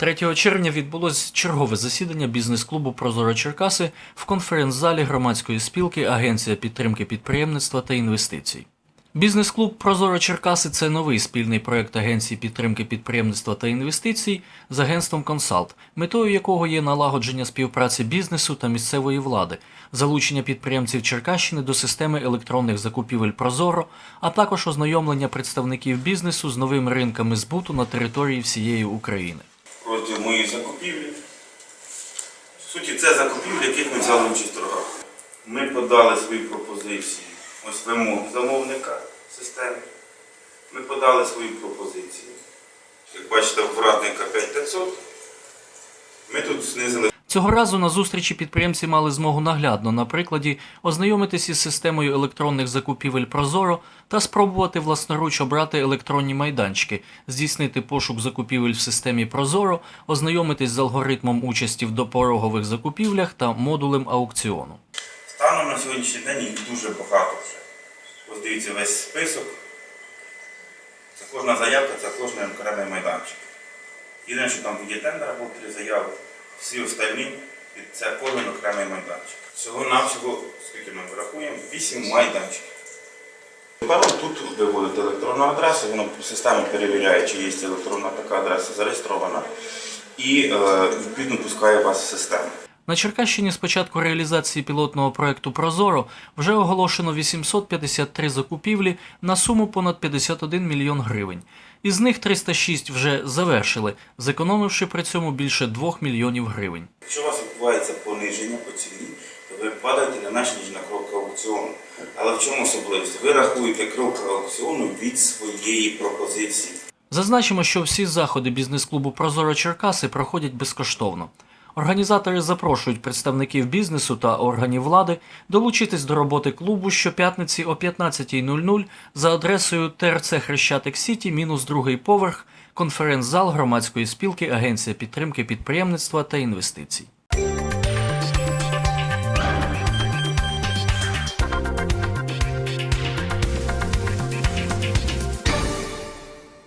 3 червня відбулось чергове засідання бізнес-клубу Прозоро Черкаси в конференц-залі громадської спілки Агенція підтримки підприємництва та інвестицій. Бізнес-клуб Прозоро Черкаси це новий спільний проект Агенції підтримки підприємництва та інвестицій з агентством Консалт, метою якого є налагодження співпраці бізнесу та місцевої влади, залучення підприємців Черкащини до системи електронних закупівель Прозоро, а також ознайомлення представників бізнесу з новими ринками збуту на території всієї України. Розділ мої закупівлі. В суті, це закупівлі, яких ми взяли участь в торгах. Ми подали свої пропозиції, ось вимоги замовника системи. Ми подали свої пропозиції. Як бачите, в радника 5500. Ми тут знизили Цього разу на зустрічі підприємці мали змогу наглядно на прикладі ознайомитись із системою електронних закупівель Прозоро та спробувати власноруч обрати електронні майданчики, здійснити пошук закупівель в системі Прозоро, ознайомитись з алгоритмом участі в допорогових закупівлях та модулем аукціону. Станом на сьогоднішній день їх дуже багато вже. Ось дивіться весь список. Це кожна заявка, це кожний окремий майданчик. Єдине, що там є тендер або три заяви, всі остальні це кожен окремий майданчик. Всього навсього, скільки ми врахуємо, 8 майданчиків. Тепер тут виводить електронну адресу, воно система перевіряє, чи є електронна така адреса зареєстрована, і е, відповідно пускає вас в систему. На Черкащині з початку реалізації пілотного проекту Прозоро вже оголошено 853 закупівлі на суму понад 51 мільйон гривень. Із них 306 вже завершили, зекономивши при цьому більше 2 мільйонів гривень. Якщо у вас відбувається пониження по ціні, то ви падаєте на менш ніж на крок аукціону. Але в чому особливість? Ви рахуєте крок аукціону від своєї пропозиції. Зазначимо, що всі заходи бізнес-клубу Прозоро Черкаси проходять безкоштовно. Організатори запрошують представників бізнесу та органів влади долучитись до роботи клубу щоп'ятниці о 15.00 за адресою ТРЦ Хрещатик Сіті, мінус другий поверх, конференц-зал громадської спілки Агенція підтримки підприємництва та інвестицій.